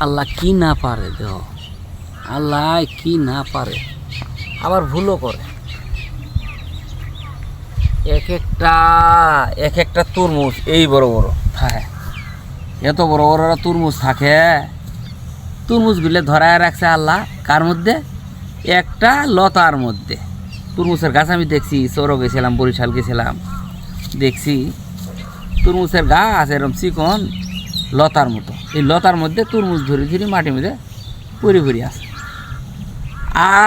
আল্লাহ কি না পারে দেহ? আল্লাহ কি না পারে? আবার ভুলও করে। এক একটা এক একটা তরমুজ, এই বড় বড় হ্যাঁ এত বড় বড় তরমুজ থাকে। তরমুজগুলো ধরায় রাখছে আল্লাহ। কার মধ্যে? একটা লতার মধ্যে। তরমুজের গাছ আমি দেখছি চৌরো গেছিলাম, বরিশাল গেছিলাম। দেখছি তরমুজের গাছ এরকম চিকন লতার মতো। এই লতার মধ্যে তরমুজ ধরে ধরে মাটির মধ্যে পরি পরি আছে।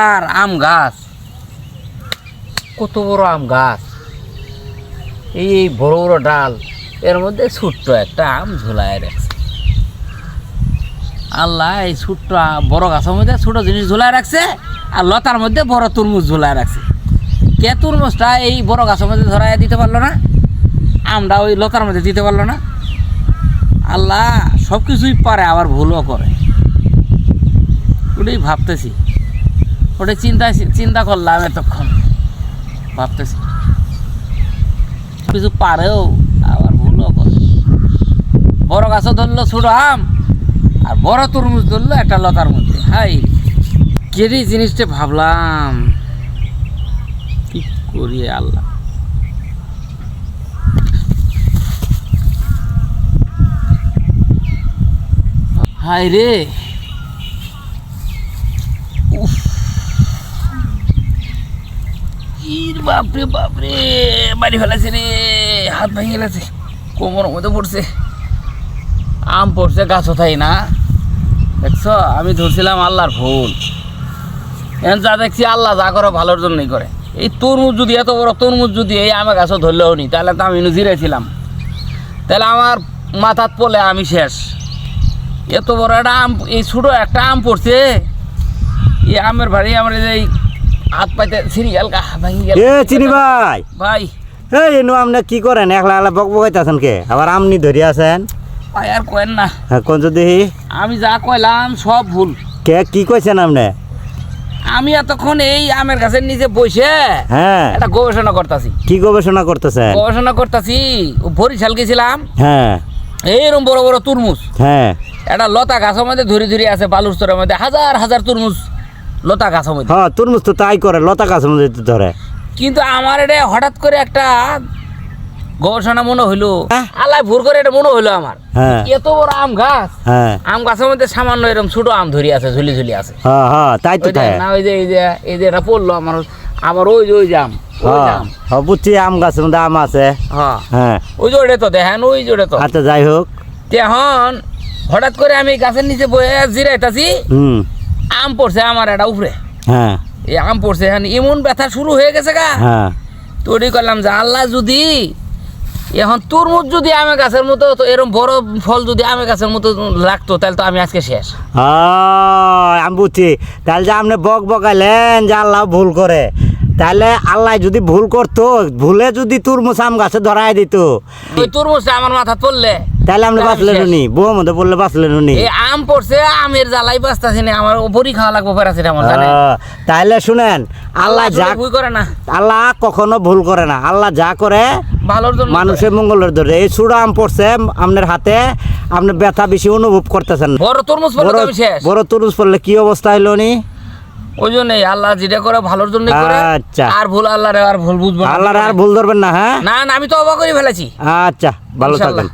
আর আম গাছ। কত বড় আম গাছ। এই বড় বড় ডাল, এর মধ্যে ছোট্ট একটা আম ঝোলায় রাখছে। আল্লাহ, এই ছোট্ট বড় গাছের মধ্যে ছোট জিনিস ঝোলায় রাখছে, আর লতার মধ্যে বড় তরমুজ ঝোলায় রাখছে। কে তরমুজটা এই বড় গাছের মধ্যে ধরায় দিতে পারল না? আমটা ওই লতার মধ্যে দিতে পারল না? আল্লাহ সব কিছুই পারে, আবার ভুলও করে। ওটাই ভাবতেছি। ওটাই চিন্তা চিন্তা করলাম এতক্ষণ। ভাবতেছি। কিছু পারেও, আবার ভুলও করে। বড় গাছও ধরলো ছোট আম, আর বড় তরমুজ ধরলো একটা লতার মধ্যে। হাই কেরি জিনিসটা ভাবলাম, কি করি আল্লাহ? হাই রে। উফ। ইর বাপরে বাপরে বাড়ি ফেলেছে রে, হাত ভেঙে গেছে কোমর মধ্যে পড়ছে। আম পড়ছে, গাছ তাই না? দেখছ, আমি ধরছিলাম আল্লাহর ভুল। এখন যা দেখছি, আল্লাহ যা করে, ভালোর জন্যই করে। এই তরমুজ যদি এত বড় তরমুজ যদি এই আমে গাছও ধরলেও নি, তাহলে তো আমি জিরেছিলাম তাহলে আমার মাথাত পড়লে আমি শেষ। এত বড় একটা আম এই ছোটো একটা আম পড়ছে। এই আমের বাড়ি আমার এই হাত পাইতে ছিঁড়ি গেল ভাঙি গেল। এ চিনি ভাই। ভাই। এই এনু আপনি কি করেন? একলা একলা বক বকাইতেছেন কে? আবার আমনি ধরি আছেন? ভাই আর কেন না। হ্যাঁ কোন দেখি আমি যা কইলাম সব ভুল। কে কি কইছেন আপনি আমি এতক্ষণ এই আমের গাছের নিচে বসে হ্যাঁ। একটা গবেষণা করতেছি। কি গবেষণা করতেছেন? গবেষণা করতেছি বরিশাল গেছিলাম। হ্যাঁ। এইরকম বড় বড় তরমুজ। হ্যাঁ। একটা লতা গাছের মধ্যে ধরে ধরে আছে বালুর স্তরের মধ্যে। হাজার হাজার তরমুজ লতা গাছের মধ্যে। হ্যাঁ তরমুজ তো তাই করে লতা গাছের মধ্যে ধরে কিন্তু আমার এটা হঠাৎ করে একটা গবেষণা মনে হইল। আলাই আল্লাহ ভুর করে এটা মনে হইল আমার। হ্যাঁ। এত বড় আম গাছ। হ্যাঁ। আম গাছের মধ্যে সামান্য এরকম ছোট আম ধরি আছে ঝুলি ঝুলি আছে। হ্যাঁ হ্যাঁ তাই তো না ওই যে এই যে এই যে এটা পড়ল আমার আবার ওই যে ওই যে আম হ্যাঁ হ্যাঁ, বুঝছি আম গাছের মধ্যে আম আছে। হ্যাঁ। হ্যাঁ। ওই ওটা তো দেখেন ওই ওটা তো। আচ্ছা যাই হোক। এখন হঠাৎ করে আমি গাছের নিচে বয়ে জিরাইতাছি হুম। আম পড়ছে আমার এটা উপরে। হ্যাঁ। এই আম পড়ছে এখন এমন ব্যথা শুরু হয়ে গেছে গা। হ্যাঁ। তৈরি করলাম যে আল্লাহ যদি এখন তরমুজ যদি আমের গাছের মতো তো এরকম বড় ফল যদি আমের গাছের মতো লাগতো তাহলে তো আমি আজকে শেষ। আমি বুঝছি। তাহলে যে আপনি বক বকাইলেন যে আল্লাহ ভুল করে তাহলে আল্লাহ যদি ভুল করতো ভুলে যদি তুরমুজ আম গাছে ধরাই দিত। তরমুজটা আমার মাথা পড়লে। তাহলে তাহলে বাঁচলেন। উনি বউ মধ্যে পড়লে বাঁচলেন উনি আম পড়ছে আমের জ্বালাই বাঁচতেছে না আমার উপরই খাওয়া লাগবে প্যারাসিটামল তাহলে শুনেন আল্লাহ যা ভুল করে না। আল্লাহ কখনো ভুল করে না। আল্লাহ যা করে ভালোর জন্য মানুষের মঙ্গলের ধরে এই আম পড়ছে আপনার হাতে আপনি ব্যথা বেশি অনুভব করতেছেন। বড় তরমুজ পড়লে বড় বড় তরমুজ পড়লে কি অবস্থা হইল নি? ওই জন্যই আল্লাহ যেটা করে ভালোর জন্য করে। আচ্ছা। আর ভুল আল্লাহরে আর ভুল বুঝব না। আল্লাহর আর ভুল ধরবেন না হ্যাঁ? না না আমি তো অবাক করে ফেলেছি। আচ্ছা ভালো। থাকেন